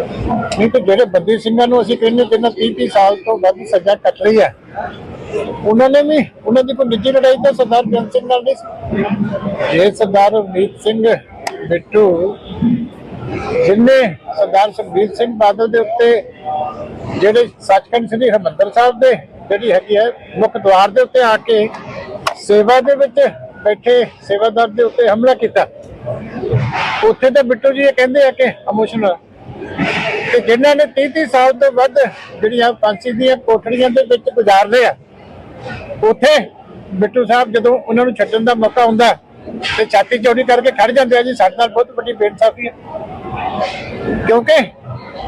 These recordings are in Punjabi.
ਨਹੀਂ ਤੇ ਜਿਹੜੇ ਬੰਦੀ ਸਿੰਘਾਂ ਨੂੰ ਅਸੀਂ ਕਹਿੰਦੇ ਜਿਹਨਾਂ 30 30 ਸਾਲ ਤੋਂ ਵੱਧ ਸਜ਼ਾ ਕੱਟ ਲਈ ਹੈ। ਉਹਨਾਂ ਨੇ ਵੀ, ਉਹਨਾਂ ਦੀ ਕੋਈ ਨਿੱਜੀ ਲੜਾਈ ਤਾਂ ਸਰਦਾਰ ਬੇਅੰਤ ਸਿੰਘ ਨਾਲ ਨਹੀਂ ਜੇ ਸਰਦਾਰ ਰਵਨੀਤ ਸਿੰਘ ਬਿੱਟੂ ਜਿਨਨੇ ਸਰਦਾਰ ਸੁਖਬੀਰ ਸਿੰਘ ਬਾਦਲ ਦੇ ਉੱਤੇ ਜਿਹੜੇ ਸੱਚਖੰਡ ਸ੍ਰੀ ਹਰਿਮੰਦਰ ਸਾਹਿਬ ਦੇ ਜਿਹੜੀ ਹੈਗੀ ਹੈ ਮੁੱਖ ਦਵਾਰ ਦੇ ਉੱਤੇ ਆ ਕੇ ਸੇਵਾ ਦੇ ਵਿੱਚ ਬੈਠੇ ਸੇਵਾਦਾਰ ਦੇ ਉੱਤੇ ਹਮਲਾ ਕੀਤਾ। ਉੱਥੇ ਤਾਂ ਬਿੱਟੂ ਜੀ ਇਹ ਕਹਿੰਦੇ ਆ ਕਿ ਇਮੋਸ਼ਨਲ ਤੇ ਜਿਨ੍ਹਾਂ ਨੇ 30 30 ਸਾਲ ਤੋਂ ਵੱਧ ਜਿਹੜੀਆਂ ਫਾਂਸੀ ਦੀਆਂ ਕੋਠੜੀਆਂ ਦੇ ਵਿੱਚ ਗੁਜ਼ਾਰਦੇ ਆ, ਉੱਥੇ ਬਿੱਟੂ ਸਾਹਿਬ ਜਦੋਂ ਉਹਨਾਂ ਨੂੰ ਛੱਡਣ ਦਾ ਮੌਕਾ ਹੁੰਦਾ ਤੇ ਛਾਤੀ ਚੌੜੀ ਕਰਕੇ ਖੜ ਜਾਂਦੇ ਆ ਜੀ, ਸਾਡੇ ਨਾਲ ਬਹੁਤ ਵੱਡੀ ਬੇਇਨਸਾਫੀ ਹੈ ਕਿਉਂਕਿ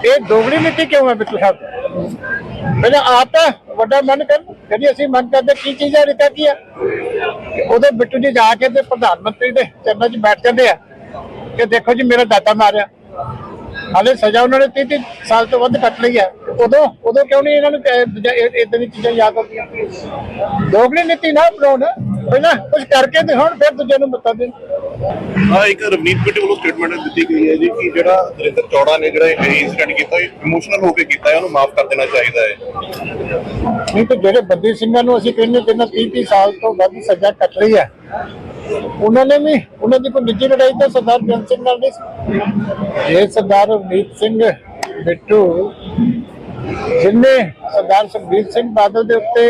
ਇਹ ਦੋਗਲੀ ਨੀਤੀ ਕਿਉਂ ਹੈ ਬਿੱਟੂ ਸਾਹਿਬ? ਪਹਿਲਾਂ ਆਪ ਤਾਂ ਵੱਡਾ ਮਨ ਕਰਨ ਜਿਹੜੀ ਅਸੀਂ ਮਨ ਕਰਦੇ ਕੀ ਚੀਜ਼ ਹੈ ਰਿਕਾ ਕੀ ਹੈ ਉਹਦੇ ਬਿੱਟੂ ਜੀ ਜਾ ਕੇ ਤੇ ਪ੍ਰਧਾਨ ਮੰਤਰੀ ਦੇ ਚਰਨਾਂ 'ਚ ਬੈਠ ਜਾਂਦੇ ਆ ਕਿ ਦੇਖੋ ਜੀ, ਮੇਰਾ ਦਾਤਾ ਮਾਰਿਆ। ਹਾਲੇ ਸਜ਼ਾ ਉਹਨਾਂ ਨੇ 30 ਸਾਲ ਤੋਂ ਵੱਧ ਕੱਟ ਲਈ ਹੈ। ਉਦੋਂ ਉਦੋਂ ਕਿਉਂ ਨਹੀਂ ਇਹਨਾਂ ਨੂੰ ਇਦਾਂ ਦੀ ਚੀਜ਼ਾਂ ਯਾਦ ਆਉਂਦੀਆਂ? ਦੋਗਲੀ ਨੀਤੀ ਨਾ ਅਪਣਾਉਣ ਪਹਿਲਾਂ ਕੁਝ ਕਰਕੇ ਦਿਖਾਉਣ ਫਿਰ ਦੂਜੇ ਨੂੰ ਮੱਤਾ ਦੇਣ ਆ ਇੱਕ ਰਵਨੀਤ ਬਿੱਟੂ ਵੱਲੋਂ ਸਟੇਟਮੈਂਟ ਦਿੱਤੀ ਗਈ ਹੈ ਜੀ ਕਿ ਜਿਹੜਾ ਨਰਿੰਦਰ ਚੌੜਾ ਨੇ ਜਿਹੜਾ ਇਹ ਇਨਸੀਡੈਂਟ ਕੀਤਾ ਇਮੋਸ਼ਨਲ ਹੋ ਕੇ ਕੀਤਾ ਹੈ ਉਹਨੂੰ ਮਾਫ ਕਰ ਦੇਣਾ ਚਾਹੀਦਾ ਹੈ। ਨਹੀਂ ਤੇ ਜਿਹੜੇ ਬੰਦੀ ਸਿੰਘਾਂ ਨੂੰ ਅਸੀਂ ਕਹਿੰਦੇ ਜਿਹਨਾਂ 30 30 ਸਾਲ ਤੋਂ ਵੱਧ ਸਜ਼ਾ ਕੱਟ ਲਈ ਹੈ ਉਹਨਾਂ ਨੇ ਵੀ, ਉਹਨਾਂ ਦੀ ਕੋਈ ਨਿੱਜੀ ਲੜਾਈ ਤਾਂ ਸਰਦਾਰ ਬੇਅੰਤ ਸਿੰਘ ਨਾਲ ਨਹੀਂ ਸੀ। ਸਰਦਾਰ ਰਵਨੀਤ ਸਿੰਘ ਬਿੱਟੂ ਜਿਨਨੇ ਸਰਦਾਰ ਸੁਖਬੀਰ ਸਿੰਘ ਬਾਦਲ ਦੇ ਉੱਤੇ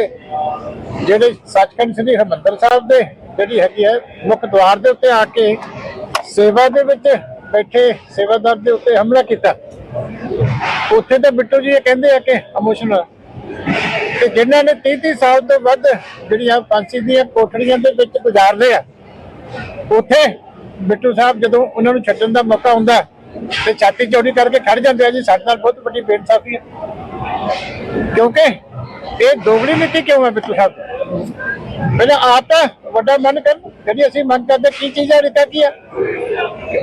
ਜਿਹੜੇ ਸੱਚਖੰਡ ਸ੍ਰੀ ਹਰਿਮੰਦਰ ਸਾਹਿਬ ਦੇ ਜਿਹੜੀ ਹੈਗੀ ਹੈ, ਮੁੱਖ ਦਵਾਰ ਦੇ ਉੱਤੇ ਆ ਕੇ ਸੇਵਾ ਦੇ ਵਿੱਚ ਬੈਠੇ, ਸੇਵਾਦਾਰ ਦੇ ਉੱਤੇ ਹਮਲਾ ਕੀਤਾ। ਉੱਥੇ ਤਾਂ ਬਿੱਟੂ ਜੀ ਇਹ ਕਹਿੰਦੇ ਆ ਕਿ ਇਮੋਸ਼ਨਲ ਤੇ ਜਿਨ੍ਹਾਂ ਨੇ 30 30 ਸਾਲ ਤੋਂ ਵੱਧ ਜਿਹੜੀਆਂ ਫਾਂਸੀ ਦੀਆਂ ਕੋਠੜੀਆਂ ਦੇ ਵਿੱਚ ਗੁਜ਼ਾਰਦੇ ਆ ਉੱਥੇ ਬਿੱਟੂ ਸਾਹਿਬ ਜਦੋਂ ਉਹਨਾਂ ਨੂੰ ਛੱਡਣ ਦਾ ਮੌਕਾ ਹੁੰਦਾ ਤੇ ਛਾਤੀ ਚੌੜੀ ਕਰਕੇ ਖੜ ਜਾਂਦੇ ਆ ਜੀ, ਸਾਡੇ ਨਾਲ ਬਹੁਤ ਵੱਡੀ ਬੇਇਨਸਾਫੀ ਹੈ। ਕਿਉਂਕਿ ਇਹ ਦੋਗਲੀ ਨੀਤੀ ਕਿਉਂ ਹੈ ਬਿੱਟੂ ਸਾਹਿਬ? ਪਹਿਲਾਂ ਆਪ ਤਾਂ ਵੱਡਾ ਮਨ ਕਰਨ ਜਿਹੜੀ ਅਸੀਂ ਮੰਗ ਕਰਦੇ ਕੀ ਚੀਜ਼ ਹੈ ਰਿਕਾ ਕੀ ਹੈ?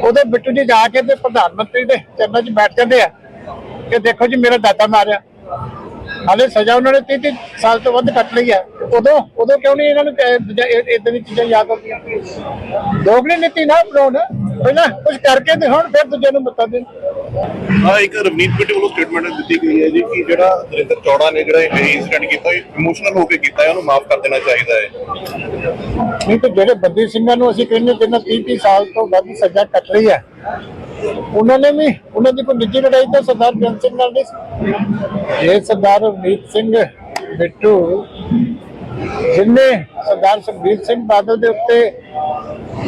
ਉਹਦੇ ਬਿੱਟੂ ਜੀ ਜਾ ਕੇ ਤੇ ਪ੍ਰਧਾਨ ਮੰਤਰੀ ਦੇ ਚਰਨਾਂ 'ਚ ਬੈਠ ਜਾਂਦੇ ਆ, ਕਿ ਦੇਖੋ ਜੀ, ਮੇਰਾ ਦਾਤਾ ਮਾਰਿਆ। ਹਾਲੇ ਸਜ਼ਾ ਉਹਨਾਂ ਨੇ 30 ਸਾਲ ਤੋਂ ਵੱਧ ਕੱਟ ਲਈ ਹੈ। ਉਦੋਂ ਉਦੋਂ ਕਿਉਂ ਨਹੀਂ ਇਹਨਾਂ ਨੂੰ ਇਦਾਂ ਦੀ ਚੀਜ਼ਾਂ ਯਾਦ ਆਉਂਦੀਆਂ? ਦੋਗਲੀ ਨੀਤੀ ਨਾ ਅਪਣਾਉਣ ਪਹਿਲਾਂ ਕੁਝ ਕਰਕੇ ਦਿਖਾਉਣ ਫਿਰ ਦੂਜੇ ਨੂੰ ਮੱਤਾ ਦੇਣ ਆ ਇੱਕ ਰਵਨੀਤ ਬਿੱਟੂ ਵੱਲੋਂ ਸਟੇਟਮੈਂਟ ਦਿੱਤੀ ਗਈ ਹੈ ਜੀ ਕਿ ਜਿਹੜਾ ਨਰਿੰਦਰ ਚੌੜਾ ਨੇ ਜਿਹੜਾ ਇਹ ਇਨਸੀਡੈਂਟ ਕੀਤਾ ਇਮੋਸ਼ਨਲ ਹੋ ਕੇ ਕੀਤਾ ਹੈ ਉਹਨੂੰ ਮਾਫ ਕਰ ਦੇਣਾ ਚਾਹੀਦਾ ਹੈ। ਨਹੀਂ ਤੇ ਜਿਹੜੇ ਬੰਦੀ ਸਿੰਘਾਂ ਨੂੰ ਅਸੀਂ ਕਹਿੰਦੇ 30 30 ਸਾਲ ਤੋਂ ਵੱਧ ਸਜ਼ਾ ਕੱਟ ਲਈ ਹੈ ਉਹਨਾਂ ਨੇ ਵੀ, ਉਹਨਾਂ ਦੀ ਕੋਈ ਨਿੱਜੀ ਲੜਾਈ ਤਾਂ ਸਰਦਾਰ ਬੇਅੰਤ ਸਿੰਘ ਨਾਲ ਨਹੀਂ ਸੀ। ਸਰਦਾਰ ਰਵਨੀਤ ਸਿੰਘ ਬਿੱਟੂ ਜਿਨਨੇ ਸਰਦਾਰ ਸੁਖਬੀਰ ਸਿੰਘ ਬਾਦਲ ਦੇ ਉੱਤੇ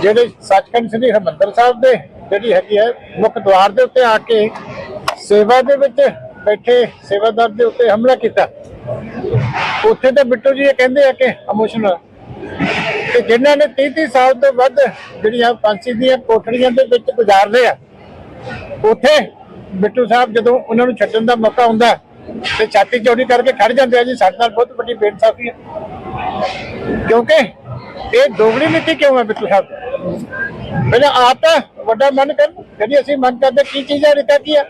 ਜਿਹੜੇ ਸੱਚਖੰਡ ਸ੍ਰੀ ਹਰਿਮੰਦਰ ਸਾਹਿਬ ਦੇ ਜਿਹੜੀ ਹੈਗੀ ਹੈ ਮੁੱਖ ਦਵਾਰ ਦੇ ਉੱਤੇ ਆ ਕੇ ਸੇਵਾ ਦੇ ਵਿੱਚ ਬੈਠੇ ਸੇਵਾਦਾਰ ਦੇ ਉੱਤੇ ਹਮਲਾ ਕੀਤਾ। ਉੱਥੇ ਤਾਂ ਬਿੱਟੂ ਜੀ ਇਹ ਕਹਿੰਦੇ ਆ ਕਿ ਇਮੋਸ਼ਨਲ ਤੇ ਜਿਨ੍ਹਾਂ ਨੇ 30 30 ਸਾਲ ਤੋਂ ਵੱਧ ਜਿਹੜੀਆਂ ਫਾਂਸੀ ਦੀਆਂ ਕੋਠੜੀਆਂ ਦੇ ਵਿੱਚ ਗੁਜ਼ਾਰਦੇ ਆ ਉੱਥੇ ਬਿੱਟੂ ਸਾਹਿਬ ਜਦੋਂ ਉਹਨਾਂ ਨੂੰ ਛੱਡਣ ਦਾ ਮੌਕਾ ਹੁੰਦਾ ਤੇ ਛਾਤੀ ਚੌੜੀ ਕਰਕੇ ਖੜ ਜਾਂਦੇ ਆ ਜੀ, ਸਾਡੇ ਨਾਲ ਬਹੁਤ ਵੱਡੀ ਬੇਇਨਸਾਫੀ ਹੈ। ਕਿਉਂਕਿ ਇਹ ਦੋਗਲੀ ਨੀਤੀ ਕਿਉਂ ਹੈ ਬਿੱਟੂ ਸਾਹਿਬ? ਪਹਿਲਾਂ ਆਪ ਤਾਂ ਵੱਡਾ ਮਨ ਕਰਨ ਜਿਹੜੀ ਅਸੀਂ ਮਨ ਕਰਦੇ ਕੀ ਚੀਜ਼ ਹੈ ਰਿਕਾ ਕੀ ਹੈ?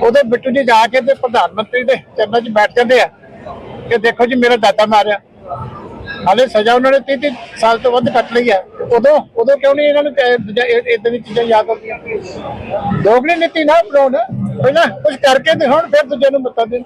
ਉਹਦੇ ਬਿੱਟੂ ਜੀ ਜਾ ਕੇ ਤੇ ਪ੍ਰਧਾਨ ਮੰਤਰੀ ਦੇ ਚਰਨਾਂ 'ਚ ਬੈਠ ਜਾਂਦੇ ਆ, ਕਿ ਦੇਖੋ ਜੀ ਮੇਰਾ ਦਾਤਾ ਮਾਰਿਆ। ਹਾਲੇ ਸਜ਼ਾ ਉਹਨਾਂ ਨੇ 30 ਸਾਲ ਤੋਂ ਵੱਧ ਕੱਟ ਲਈ ਹੈ। ਉਦੋਂ ਉਦੋਂ ਕਿਉਂ ਨਹੀਂ ਇਹਨਾਂ ਨੂੰ ਇਦਾਂ ਦੀ ਚੀਜ਼ਾਂ ਯਾਦ ਆਉਂਦੀਆਂ ਦੋਗਲੀ ਨੀਤੀ ਨਾ ਬਣਾਉਣ। ਪਹਿਲਾਂ ਕੁਝ ਕਰਕੇ ਦਿਖਾਉਣ, ਫਿਰ ਦੂਜੇ ਨੂੰ ਮੱਤਾ ਦੇਣ